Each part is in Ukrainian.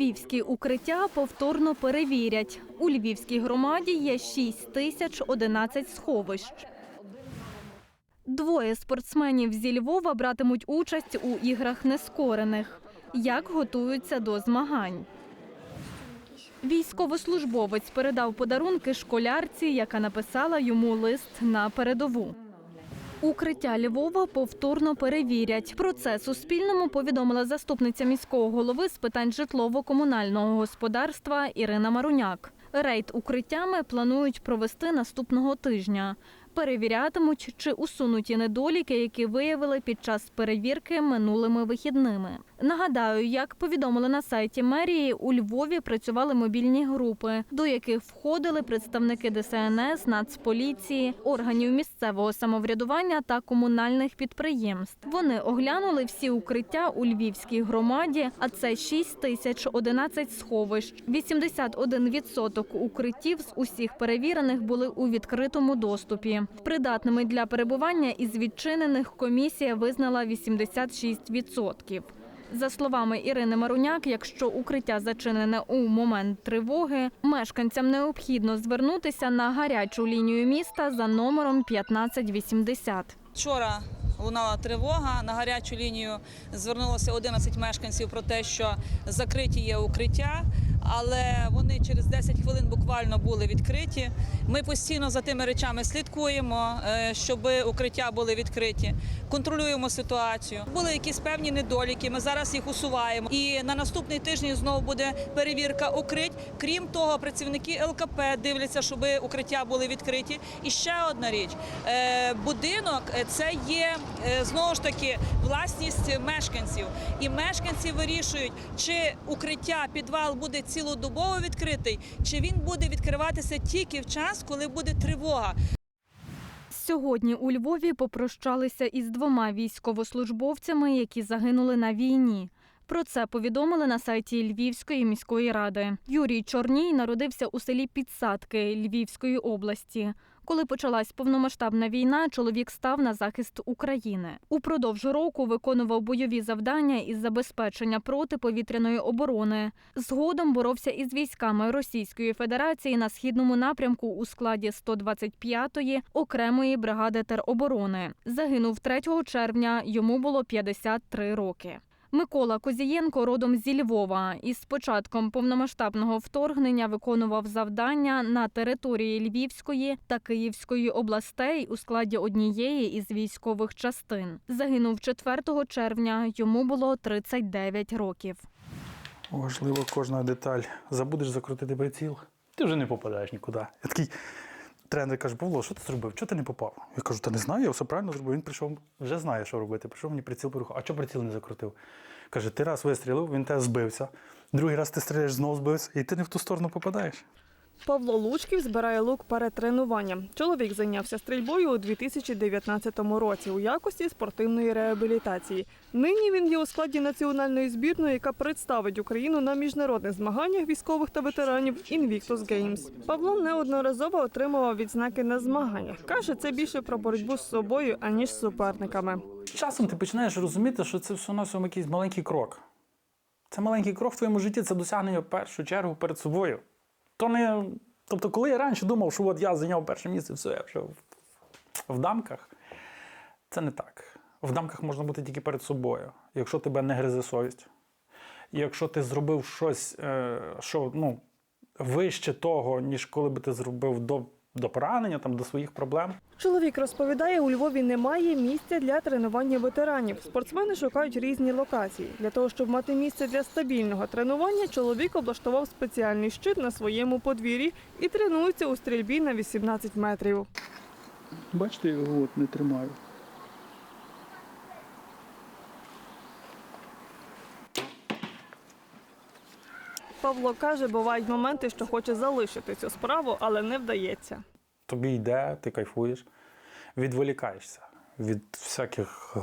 Львівські укриття повторно перевірять. У Львівській громаді є 6 тисяч 11 сховищ. Двоє спортсменів зі Львова братимуть участь у іграх нескорених. Як готуються до змагань? Військовослужбовець передав подарунки школярці, яка написала йому лист на передову. Укриття Львова повторно перевірять. Про це Суспільному повідомила заступниця міського голови з питань житлово-комунального господарства Ірина Маруняк. Рейд укриттями планують провести наступного тижня. Перевірятимуть, чи усунуті недоліки, які виявили під час перевірки минулими вихідними. Нагадаю, як повідомили на сайті мерії, у Львові працювали мобільні групи, до яких входили представники ДСНС, Нацполіції, органів місцевого самоврядування та комунальних підприємств. Вони оглянули всі укриття у Львівській громаді, а це 6 тисяч 11 сховищ. 81% укриттів з усіх перевірених були у відкритому доступі. Придатними для перебування із відчинених комісія визнала 86%. За словами Ірини Маруняк, якщо укриття зачинене у момент тривоги, мешканцям необхідно звернутися на гарячу лінію міста за номером 1580. Вчора лунала тривога. На гарячу лінію звернулося 11 мешканців про те, що закриті є укриття, але вони через 10 хвилин буквально були відкриті. Ми постійно за тими речами слідкуємо, е, щоб укриття були відкриті. Контролюємо ситуацію. Були якісь певні недоліки. Ми зараз їх усуваємо. І на наступний тиждень знову буде перевірка укрить. Крім того, працівники ЛКП дивляться, щоб укриття були відкриті. І ще одна річ: Е, будинок е, це є знову ж таки власність мешканців, і мешканці вирішують, чи укриття підвал буде цілодобово відкритий, чи він буде відкриватися тільки в час, коли буде тривога. Сьогодні у Львові попрощалися із двома військовослужбовцями, які загинули на війні. Про це повідомили на сайті Львівської міської ради. Юрій Чорній народився у селі Підсадки Львівської області. Коли почалась повномасштабна війна, чоловік став на захист України. Упродовж року виконував бойові завдання із забезпечення протиповітряної оборони. Згодом боровся із військами Російської Федерації на східному напрямку у складі 125-ї окремої бригади тероборони. Загинув 3 червня. Йому було 53 роки. Микола Козієнко родом зі Львова і з початком повномасштабного вторгнення виконував завдання на території Львівської та Київської областей у складі однієї із військових частин. Загинув 4 червня. Йому було 39 років. Важлива кожна деталь. Забудеш закрутити приціл, ти вже не попадаєш нікуди. Я такий тренер каже, Павло, що ти зробив? Чого ти не попав? Я кажу, та не знаю, я все правильно зробив. Він прийшов, вже знає, що робити. Прийшов мені приціл порухав. А чого приціл не закрутив? Каже, ти раз вистрілив, він тебе збився. Другий раз ти стріляєш, знову збився, і ти не в ту сторону попадаєш. Павло Лучків збирає лук перед тренуванням. Чоловік зайнявся стрільбою у 2019 році у якості спортивної реабілітації. Нині він є у складі національної збірної, яка представить Україну на міжнародних змаганнях військових та ветеранів Invictus Games. Павло неодноразово отримував відзнаки на змаганнях. Каже, це більше про боротьбу з собою, аніж з суперниками. Часом ти починаєш розуміти, що це все на якийсь маленький крок. Це маленький крок в твоєму житті, це досягнення в першу чергу перед собою. То не... Тобто, коли я раніше думав, що от я зайняв перше місце, все, я вже в, в дамках, це не так. В дамках можна бути тільки перед собою, якщо тебе не гризе совість. Якщо ти зробив щось, е, що ну, вище того, ніж коли би ти зробив до, до поранення, там, до своїх проблем. Чоловік розповідає, у Львові немає місця для тренування ветеранів. Спортсмени шукають різні локації. Для того, щоб мати місце для стабільного тренування, чоловік облаштував спеціальний щит на своєму подвір'ї і тренується у стрільбі на 18 метрів. Бачите, я його от не тримаю. Павло каже, бувають моменти, що хоче залишити цю справу, але не вдається. тобі йде, ти кайфуєш, відволікаєшся від всяких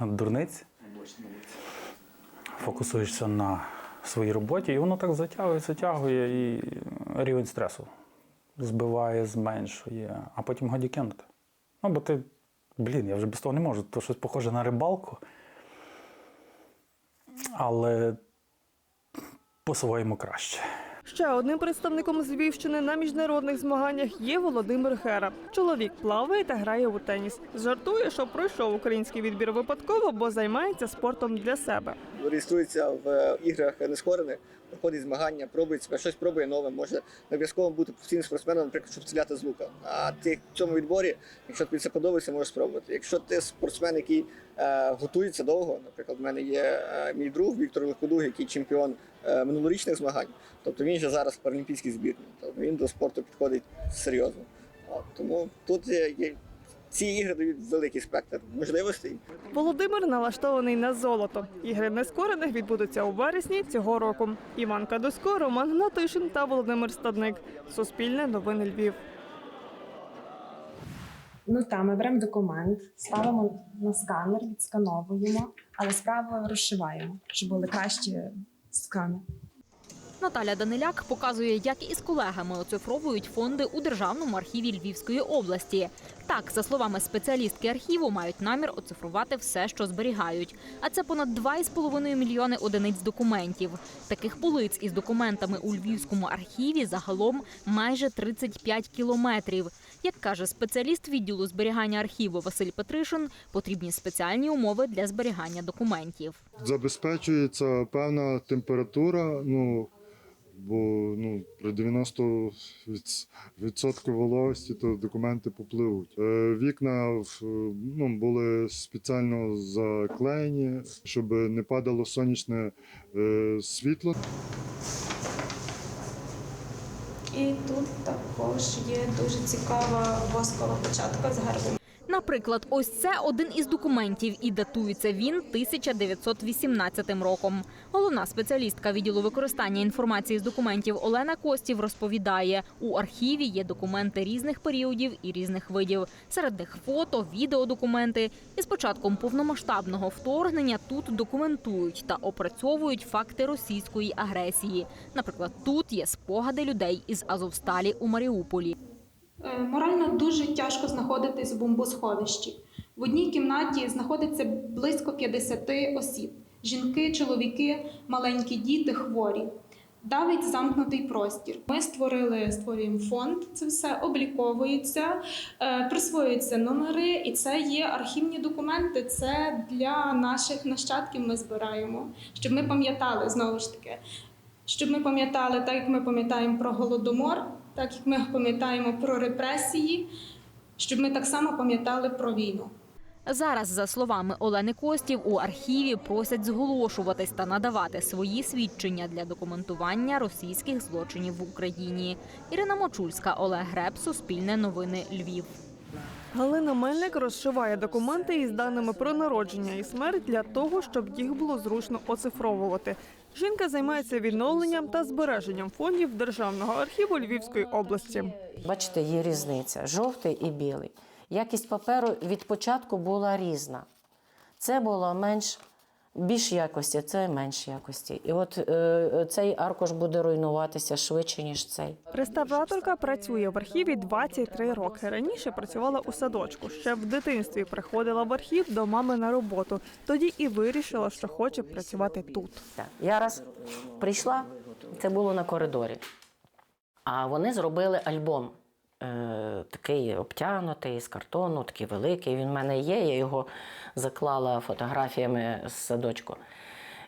дурниць, фокусуєшся на своїй роботі, і воно так затягує, затягує, і рівень стресу збиває, зменшує, а потім годі кинути. Ну, бо ти, блін, я вже без того не можу, то щось похоже на рибалку. Але по-своєму краще. Ще одним представником з Львівщини на міжнародних змаганнях є Володимир Хера. Чоловік плаває та грає у теніс. Жартує, що пройшов український відбір випадково, бо займається спортом для себе. реєструється в е, іграх нескорених, проходить змагання, пробує себе, щось пробує нове. Може обов'язково бути постійним спортсменом, наприклад, щоб стріляти з лука. А ти в цьому відборі, якщо тобі це подобається, можеш спробувати. Якщо ти спортсмен, який е, готується довго, наприклад, в мене є е, мій друг Віктор Лиходуг, який чемпіон е, минулорічних змагань. Тобто він же зараз в паралімпійській. Тобто він до спорту підходить серйозно. От, тому тут є, є ці ігри дають великий спектр можливостей. Володимир налаштований на золото. Ігри нескорених відбудуться у вересні цього року. Іван Кадусько, Роман Гнатишин та Володимир Стадник. Суспільне новини Львів. Ну та ми беремо документ, ставимо на сканер, відскановуємо, але справу розшиваємо, щоб були кращі скани. Наталя Даниляк показує, як із колегами оцифровують фонди у державному архіві Львівської області. Так, за словами спеціалістки архіву, мають намір оцифрувати все, що зберігають. А це понад 2,5 мільйони одиниць документів. Таких полиць із документами у Львівському архіві загалом майже 35 кілометрів. Як каже спеціаліст відділу зберігання архіву Василь Петришин, потрібні спеціальні умови для зберігання документів. Забезпечується певна температура, ну, бо ну, при 90% вологості то документи попливуть. Е, Вікна ну, були спеціально заклеєні, щоб не падало сонячне е, світло. І тут також є дуже цікава воскова печатка з гербом. Наприклад, ось це один із документів, і датується він 1918 роком. Головна спеціалістка відділу використання інформації з документів Олена Костів розповідає: у архіві є документи різних періодів і різних видів. Серед них фото, відеодокументи. І з початком повномасштабного вторгнення тут документують та опрацьовують факти російської агресії. Наприклад, тут є спогади людей із Азовсталі у Маріуполі. Е, Морально дуже тяжко знаходитись в бомбосховищі. В одній кімнаті знаходиться близько 50 осіб: жінки, чоловіки, маленькі діти, хворі. Давить замкнутий простір. Ми створили створюємо фонд. Це все обліковується, е, присвоюються номери, і це є архівні документи. Це для наших нащадків. Ми збираємо, щоб ми пам'ятали знову ж таки, щоб ми пам'ятали, так як ми пам'ятаємо про голодомор, так як ми пам'ятаємо про репресії, щоб ми так само пам'ятали про війну. Зараз, за словами Олени Костів, у архіві просять зголошуватись та надавати свої свідчення для документування російських злочинів в Україні. Ірина Мочульська, Олег Греб, Суспільне новини Львів. Галина Мельник розшиває документи із даними про народження і смерть для того, щоб їх було зручно оцифровувати. Жінка займається відновленням та збереженням фондів Державного архіву Львівської області. Бачите, є різниця жовтий і білий. Якість паперу від початку була різна. Це було менш більш якості, це менш якості. І от е, цей аркуш буде руйнуватися швидше, ніж цей. Реставраторка працює в архіві 23 роки. Раніше працювала у садочку. Ще в дитинстві приходила в архів до мами на роботу. Тоді і вирішила, що хоче працювати тут. Я раз прийшла, це було на коридорі. А вони зробили альбом. Е, такий обтягнутий з картону, такий великий. Він в мене є. Я його заклала фотографіями з садочку.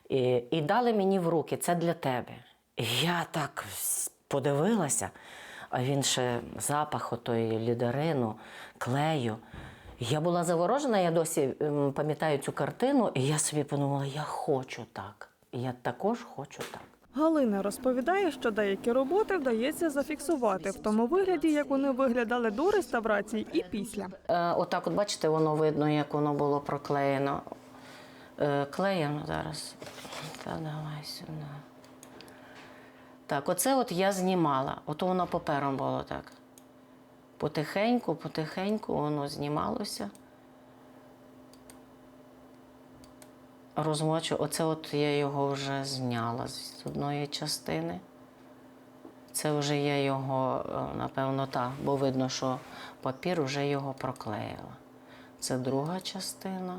І, і дали мені в руки це для тебе. І я так подивилася, а він ще запах отої лідерину, клею. Я була заворожена, я досі ем, пам'ятаю цю картину, і я собі подумала, я хочу так. Я також хочу так. Галина розповідає, що деякі роботи вдається зафіксувати в тому вигляді, як вони виглядали до реставрації і після. Е, отак, от бачите, воно видно, як воно було проклеєно. Е, клеєм зараз. Та давай сюди. Так, оце от я знімала. Ото воно папером було так. Потихеньку, потихеньку воно знімалося. Розмочу, оце от я його вже зняла з одної частини. Це вже я його, е, напевно, так, бо видно, що папір вже його проклеїла. Це друга частина.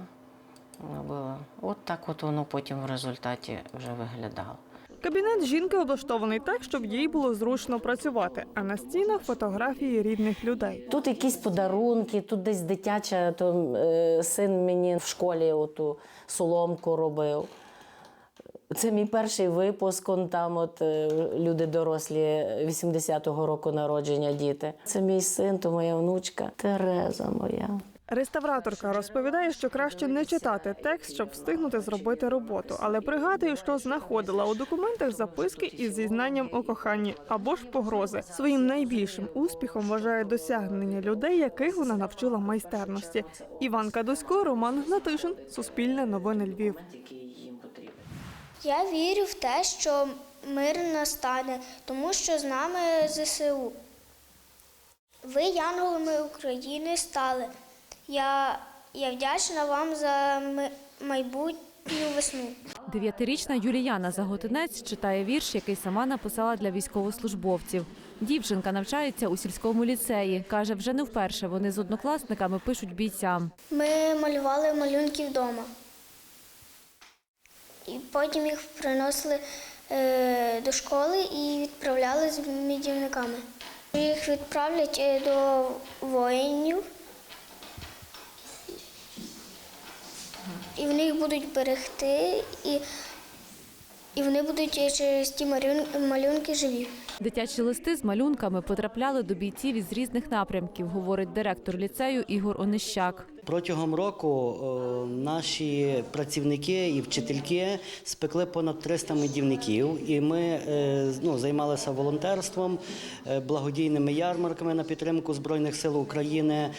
От так от воно потім в результаті вже виглядало. Кабінет жінки облаштований так, щоб їй було зручно працювати, а на стінах фотографії рідних людей. Тут якісь подарунки, тут десь дитяча, то е, син мені в школі оту соломку робив. Це мій перший випуск, он там от е, люди дорослі 80-го року народження діти. Це мій син, то моя внучка Тереза моя. Реставраторка розповідає, що краще не читати текст, щоб встигнути зробити роботу, але пригадує, що знаходила у документах записки із зізнанням у коханні або ж погрози. Своїм найбільшим успіхом вважає досягнення людей, яких вона навчила майстерності. Іванка Досько, Роман Гнатишин, Суспільне новини Львів. Я вірю в те, що мир настане, тому що з нами ЗСУ. Ви янголами України стали. Я, я вдячна вам за майбутню весну. Дев'ятирічна Юліяна Заготинець читає вірш, який сама написала для військовослужбовців. Дівчинка навчається у сільському ліцеї. Каже, вже не вперше вони з однокласниками пишуть бійцям. Ми малювали малюнки вдома. І потім їх приносили е, до школи і відправляли з медівниками. Їх відправлять е, до воїнів. І в них будуть берегти, і, і вони будуть е, через ті малюнки живі. Дитячі листи з малюнками потрапляли до бійців із різних напрямків, говорить директор ліцею Ігор Онищак. Протягом року наші працівники і вчительки спекли понад 300 медівників, і ми е, ну, займалися волонтерством, е, благодійними ярмарками на підтримку Збройних сил України.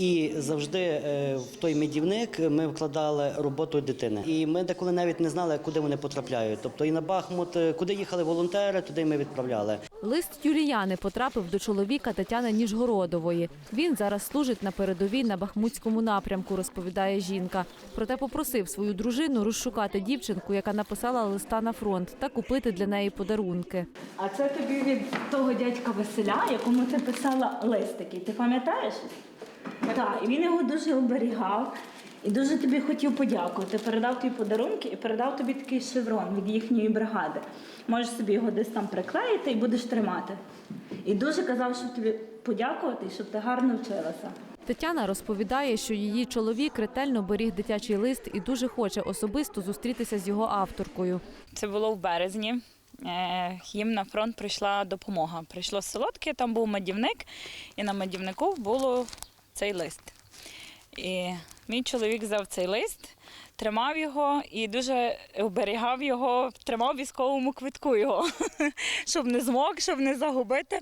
І завжди е, в той медівник ми вкладали роботу дитини. І ми деколи навіть не знали, куди вони потрапляють. Тобто і на Бахмут, е, куди їхали волонтери, туди ми відправляли. Лист Юліяни потрапив до чоловіка Тетяни Ніжгородової. Він зараз служить на передовій на Бахмутському напрямку, розповідає жінка. Проте попросив свою дружину розшукати дівчинку, яка написала листа на фронт, та купити для неї подарунки. А це тобі від того дядька Василя, якому ти писала лист такий. Ти пам'ятаєш? Так, і він його дуже оберігав і дуже тобі хотів подякувати. Передав тобі подарунки і передав тобі такий шеврон від їхньої бригади. Можеш собі його десь там приклеїти і будеш тримати. І дуже казав, щоб тобі подякувати і щоб ти гарно вчилася. Тетяна розповідає, що її чоловік ретельно беріг дитячий лист і дуже хоче особисто зустрітися з його авторкою. Це було в березні. Е, Їм на фронт прийшла допомога. Прийшло солодке, там був медівник, і на медівнику було цей лист. І мій чоловік взяв цей лист, тримав його і дуже оберігав його, тримав військовому квитку його, щоб не змог, щоб не загубити.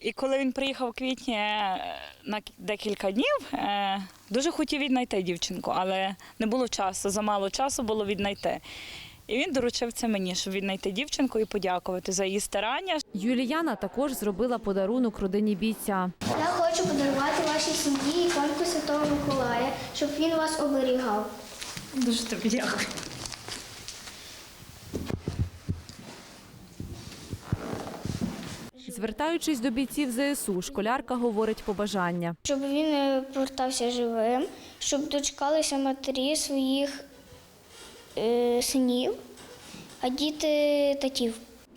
І коли він приїхав у квітні е, на декілька днів, е, дуже хотів віднайти дівчинку, але не було часу, замало часу було віднайти. І він доручив це мені, щоб віднайти дівчинку і подякувати за її старання. Юліяна також зробила подарунок родині бійця. Я хочу подарувати вашій сім'ї іконку Святого Миколая, щоб він вас оберігав. Дуже тобі дякую. Звертаючись до бійців ЗСУ, школярка говорить побажання. Щоб він е, повертався живим, щоб дочекалися матері своїх синів, а діти татів.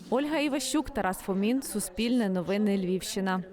Ольга Іващук, Тарас Фомін, Суспільне новини Львівщина.